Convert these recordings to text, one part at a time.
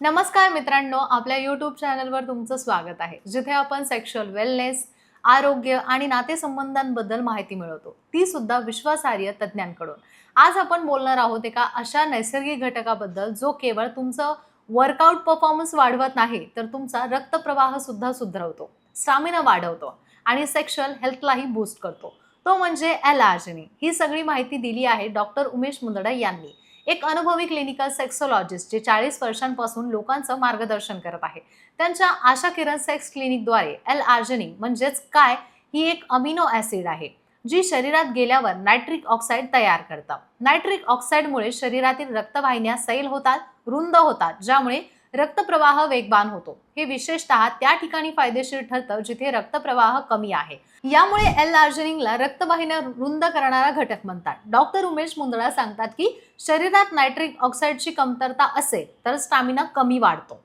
नमस्कार मित्रांनो आपल्या यूट्यूब चॅनलवर तुमचं स्वागत आहे. जिथे आपण सेक्शुअल वेलनेस आरोग्य आणि नातेसंबंधांबद्दल माहिती मिळवतो. ती सुद्धा विश्वासार्ह तज्ज्ञांकडून. आज आपण बोलणार आहोत एका अशा नैसर्गिक घटकाबद्दल जो केवळ तुमचं वर्कआउट परफॉर्मन्स वाढवत नाही तर तुमचा रक्तप्रवाह सुद्धा सुधारवतो स्टॅमिना वाढवतो आणि सेक्शुअल हेल्थलाही बूस्ट करतो. तो म्हणजे एल ही सगळी माहिती दिली आहे डॉक्टर उमेश मुंदडा यांनी. एक अनुभवी क्लिनिकल सेक्सोलॉजिस्ट जे चाळीस वर्षांपासून लोकांचं मार्गदर्शन करत आहे. त्यांच्या आशा किरण सेक्स क्लिनिकद्वारे एल आर्जनिंग म्हणजेच काय ही एक अमिनो ॲसिड आहे जी शरीरात गेल्यावर नायट्रिक ऑक्साईड तयार करतं. नायट्रिक ऑक्साईडमुळे शरीरातील रक्तवाहिन्या सैल होतात रुंद होतात ज्यामुळे रक्तप्रवाह वेगवान होतो. हे विशेषतः त्या ठिकाणी फायदेशीर ठरतं जिथे रक्तप्रवाह कमी आहे. यामुळे एल आर्जनिंगला रक्तवाहिन्या रुंद करणारा घटक म्हणतात. डॉक्टर उमेश मुंदळा सांगतात की शरीरात नायट्रिक ऑक्साईडची कमतरता असेल तर स्टॅमिना कमी वाढतो.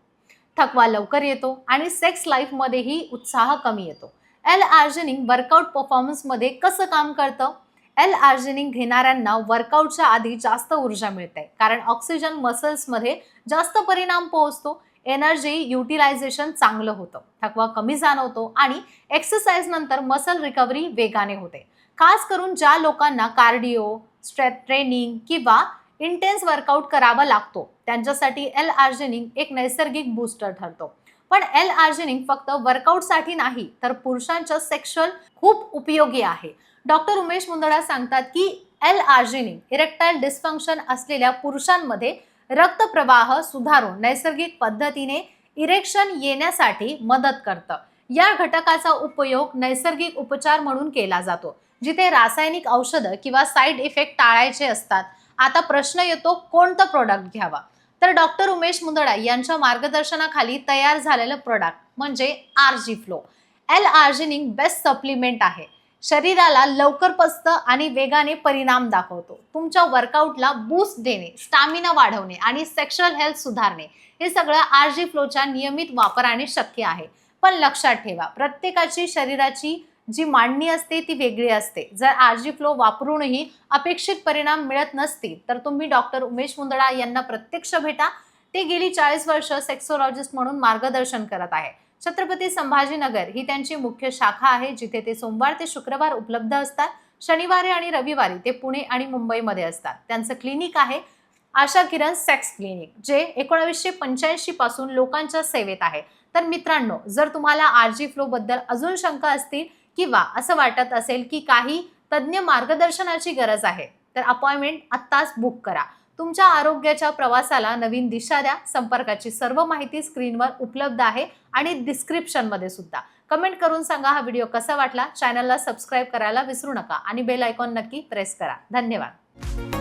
थकवा लवकर येतो आणि सेक्स लाईफमध्येही उत्साह कमी येतो. एल आर्जनिंग वर्कआउट परफॉर्मन्समध्ये कसं काम करतं? एल आर्जिनिंग घेणाऱ्यांना वर्कआउटच्या आधी जास्त ऊर्जा मिळते. कारण ऑक्सिजन मसल्समध्ये जास्त परिणाम पोहोचतो. एनर्जी युटिलायझेशन चांगलं होतं. थकवा कमी जाणवतो आणि एक्सरसाइज नंतर मसल रिकव्हरी वेगाने होते. खास करून ज्या लोकांना कार्डिओ स्ट्रेथ ट्रेनिंग किंवा इंटेन्स वर्कआउट करावा लागतो त्यांच्यासाठी एल आर्जिनिंग एक नैसर्गिक बूस्टर ठरतो. पण एल आर्जिनिंग फक्त वर्कआउटसाठी नाही तर पुरुषांच्या सेक्शुअल खूप उपयोगी आहे. डॉक्टर उमेश मुंदडा सांगतात की एल आर्जिनिंग इरेक्टाईल डिस्फंक्शन असलेल्या पुरुषांमध्ये रक्तप्रवाह सुधारून नैसर्गिक पद्धतीने इरेक्शन येण्यासाठी मदत करतं. या घटकाचा उपयोग नैसर्गिक उपचार म्हणून केला जातो जिथे रासायनिक औषधं किंवा साईड इफेक्ट टाळायचे असतात. आता प्रश्न येतो कोणतं प्रोडक्ट घ्यावा? तर डॉक्टर उमेश मुंदडा यांच्या मार्गदर्शनाखाली तयार झालेलं प्रोडक्ट म्हणजे RG flow L arginine best supplement आहे. शरीराला लवकर पचतं आणि वेगाने परिणाम दाखवतो. तुमच्या वर्कआउटला बूस्ट देणे स्टॅमिना वाढवणे आणि सेक्शुअल हेल्थ सुधारणे हे सगळं आरजी फ्लोच्या नियमित वापराने शक्य आहे. पण लक्षात ठेवा प्रत्येकाची शरीराची जी मांडणी असते ती वेगळी असते. जर आरजी फ्लो वापरूनही अपेक्षित परिणाम मिळत नसतील तर तुम्ही डॉक्टर उमेश मुंदडा यांना प्रत्यक्ष भेटा. ते गेली चाळीस वर्ष सेक्सोलॉजिस्ट म्हणून मार्गदर्शन करत आहे. छत्रपती संभाजीनगर ही त्यांची मुख्य शाखा आहे जिथे ते सोमवार ते शुक्रवार उपलब्ध असतात. शनिवारी आणि रविवारी ते पुणे आणि मुंबईमध्ये असतात. त्यांचं क्लिनिक आहे आशा किरण सेक्स क्लिनिक जे एकोणावीसशे पंच्याऐंशी पासून लोकांच्या सेवेत आहे. तर मित्रांनो जर तुम्हाला आरजी फ्लो बद्दल अजून शंका असतील किंवा असं वाटत असेल की काही तज्ज्ञ मार्गदर्शनाची गरज आहे तर अपॉइंटमेंट आत्ताच बुक करा. तुमच्या आरोग्याच्या प्रवासाला नवीन दिशा द्या. संपर्काची सर्व माहिती स्क्रीनवर उपलब्ध आहे आणि डिस्क्रिप्शनमध्ये सुद्धा. कमेंट करून सांगा हा व्हिडिओ कसा वाटला. चॅनलला सबस्क्राईब करायला विसरू नका आणि बेल आयकॉन नक्की प्रेस करा. धन्यवाद.